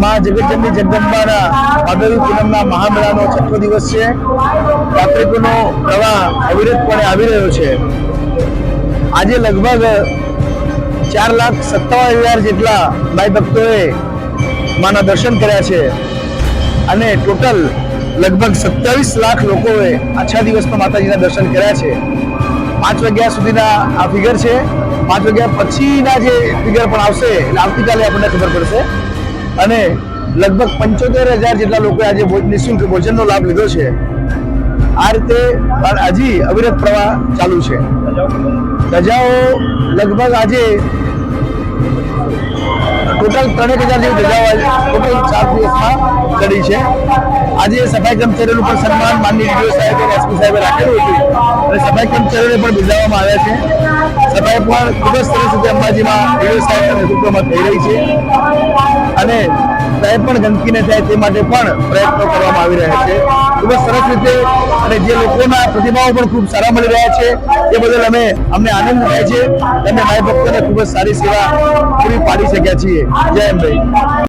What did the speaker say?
માં જગતજનની જગદંબાના ભાદરવી પૂનમના મહામેળાનો છઠ્ઠો દિવસ છે. યાત્રિકોનો પ્રવાહ અવિરતપણે આવી રહ્યો છે. આજે લગભગ ચાર લાખ સત્તાવન હજાર જેટલા ભાઈ ભક્તોએ માના દર્શન કર્યા છે. અને ટોટલ લગભગ સત્યાવીસ લાખ લોકોએ આછા દિવસમાં માતાજીના દર્શન કર્યા છે. પાંચ વાગ્યા સુધીના આ ફિગર છે. પાંચ વાગ્યા પછીના જે ફિગર પણ આવશે, એટલે આવતીકાલે આપણને ખબર પડશે. અને લગભગ પંચોતેર હજાર જેટલા લોકોએ આજે નિઃશુલ્ક ભોજનનો લાભ લીધો છે. આ રીતે હજી અવિરત પ્રવાહ ચાલુ છે. રજાઓ લગભગ આજે ત્રણેક હજાર જેવી આજે ટોટલ ચાર ચડી છે. આજે સફાઈ કર્મચારીઓનું પણ સન્માન માનની ડીડીઓ સાહેબ એસપી સાહેબે રાખેલું હતું. અને સફાઈ કર્મચારીઓને પણ બિરદાવવામાં આવ્યા છે. સફાઈ પણ ખૂબ જ સરસ રીતે અંબાજીમાં ડીઓ સાહેબના નેતૃત્વમાં થઈ રહી છે. અને સાહેબ પણ ગંદકી ન થાય તે માટે પણ પ્રયત્નો કરવામાં આવી રહ્યા છે. ખૂબ જ સરસ રીતે અને જે લોકોના પ્રતિભાવો પણ ખૂબ સારા મળી રહ્યા છે, એ બદલ અમે, અમને આનંદ થાય છે. અને માય ભક્તોને ખૂબ જ સારી સેવા પૂરી પાડી શક્યા છીએ. જય અંબે